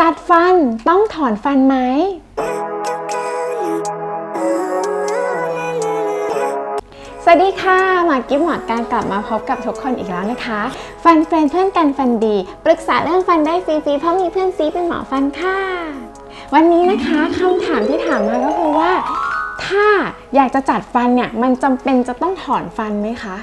จัดฟันต้องถอนฟันไหม สวัสดีค่ะหมอกิฟหมอการกลับมาพบกับทุกคนอีกแล้วนะคะ ฟันเฟรนเพื่อนกันฟันดี ปรึกษาเรื่องฟันได้ฟรีๆ เพราะมีเพื่อนซีเป็นหมอฟันค่ะ วันนี้นะคะคำถามที่ถามมาก็คือว่า ถ้าอยากจะจัดฟันเนี่ย มันจำเป็นจะต้องถอนฟันไหมคะ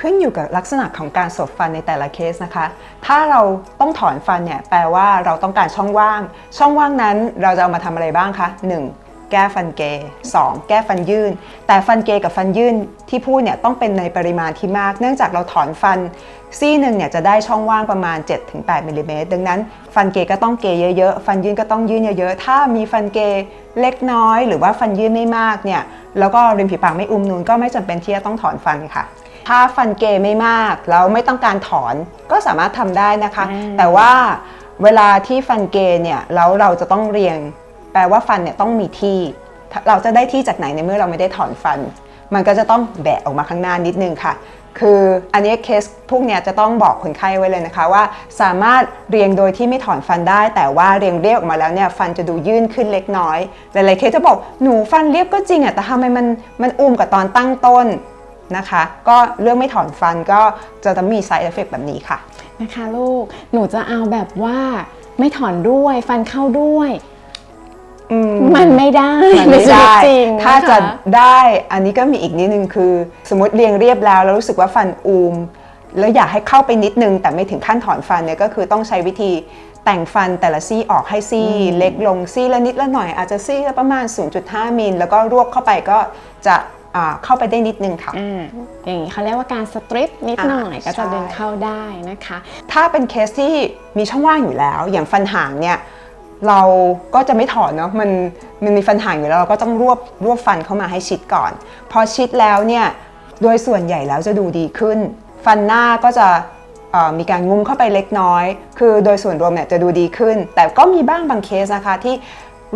ขึ้นอยู่กับลักษณะของการสบฟันในแต่ละเคสนะคะ ถ้าเราต้องถอนฟันเนี่ยแปลว่าเราต้องการช่องว่าง ช่องว่างนั้นเราจะเอามาทำอะไรบ้างคะ 1. แก้ฟันเกย์ 2. แก้ฟันยื่น แต่ฟันเกย์กับฟันยื่นที่พูดเนี่ยต้องเป็นในปริมาณที่มาก เนื่องจากเราถอนฟันซี่หนึ่งเนี่ยจะได้ช่องว่างประมาณ 7-8มิลลิเมตรดังนั้น ฟันเกย์ก็ต้องเกย์เยอะๆ ฟันยื่นก็ต้องยื่นเยอะๆ ถ้ามีฟันเกย์เล็กน้อย หรือว่าฟันยื่นไม่มากเนี่ย แล้วก็ริมฝีปากไม่อุ้มนูนก็ไม่จำเป็นที่จะต้องถอนฟันค่ะ ถ้าฟันเกย์ไม่มากแล้วไม่ต้องการถอนก็สามารถทำได้นะคะอืมแต่ว่าเวลาที่ฟันเกย์เนี่ยแล้วเราจะต้องเรียง แปลว่าฟันเนี่ยต้องมีที่ถ้าเราจะได้ที่จากไหนในเมื่อเราไม่ได้ถอนฟัน มันก็จะต้องแบะออกมาข้างหน้านิดนึงค่ะ คืออันนี้เคสพวกเนี้ยจะต้องบอกคนไข้ไว้เลยนะคะว่า สามารถเรียงโดยที่ไม่ถอนฟันได้ แต่ว่าเรียงเรียบออกมาแล้วเนี่ยฟันจะดูยื่นขึ้นเล็กน้อย หลายๆเคสจะบอกหนูฟันเรียบก็จริงอะแต่ทำไมมันมันอุ้มกับตอนตั้งต้น นะคะ ก็เรื่องไม่ถอนฟันก็จะต้องมี side effect แบบนี้ค่ะ นะคะลูก หนูจะเอาแบบว่าไม่ถอนด้วยฟันเข้าด้วย อืม มันไม่ได้มันไม่ในชีวิตได้ จริงถ้าจะนค ได้อันนี้ก็มีอีกนิดนึงคือ สมมติเรียงเรียบแล้วแล้วรู้สึกว่าฟันอูม แล้วอยากให้เข้าไปนิดนึง แต่ไม่ถึงขั้นถอนฟันเนี่ยก็คือต้องใช้วิธีแต่งฟันแต่ละซี่ออกให้ซี่ เล็กลงซี่ละนิดละหน่อยอาจจะซี่ละประมาณ 0.5 มิลแล้วก็รวบเข้าไปก็จะอ่า เข้าไปได้นิดนึงค่ะอ่าอย่างนี้เขาเรียกว่าการสตริปนิดหน่อยอ่าก็จะใช่เดินเข้าได้นะคะ ถ้าเป็นเคสที่มีช่องว่างอยู่แล้ว อย่างฟันห่างเนี่ยเราก็จะไม่ถอนเนาะมันมันมีฟันห่างอยู่แล้วเราก็ต้องรวบรวบฟันเข้ามาให้ชิดก่อน พอชิดแล้วเนี่ยโดยส่วนใหญ่แล้วจะดูดีขึ้น ฟันหน้าก็จะเอ่อมีการงุ้มเข้าไปเล็กน้อย คือโดยส่วนรวมเนี่ยจะดูดีขึ้น แต่ก็มีบ้างบางเคสนะคะที่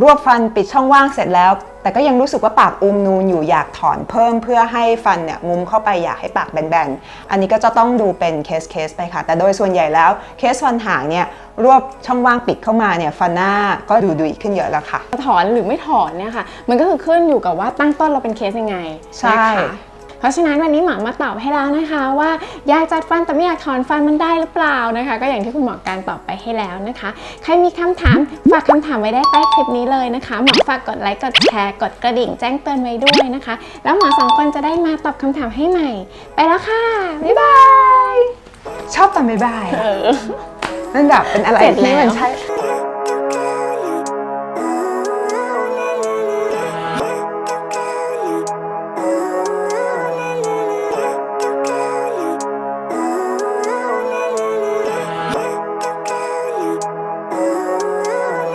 รวบฟันปิดช่องว่างเสร็จแล้ว แต่ก็ยังรู้สึกว่าปากอุ้มนูนอยู่อยากถอนเพิ่มเพื่อให้ฟันเนี่ยงุ้มเข้าไปอยากให้ปากแบนๆ อันนี้ก็จะต้องดูเป็นเคสเคสไปค่ะ แต่โดยส่วนใหญ่แล้วเคสฟันห่างเนี่ยรวบช่องว่างปิดเข้ามาเนี่ยฟันหน้าก็ดูดีขึ้นเยอะแล้วค่ะ ถอนหรือไม่ถอนเนี่ยค่ะ มันก็คือขึ้นอยู่กับว่าตั้งต้นเราเป็นเคสยังไงใช่นะคะ เพราะฉะนั้นวันนี้หมอมาตอบให้แล้วนะคะว่าอยากจัดฟันแต่ไม่อยากถอนฟันมันได้หรือเปล่านะคะ ก็อย่างที่คุณหมอการตอบไปให้แล้วนะคะ ใครมีคำถามฝากคำถามไว้ได้ใต้คลิปนี้เลยนะคะ หมอฝากกดไลค์กดแชร์กดกระดิ่งแจ้งเตือนไว้ด้วยนะคะ แล้วหมอสองคนจะได้มาตอบคำถามให้ใหม่ ไปแล้วค่ะ บ๊ายบาย ชอบตอนบ๊ายบายนั่นแบบเป็นอะไรเสร็จที่แล้วมันใช่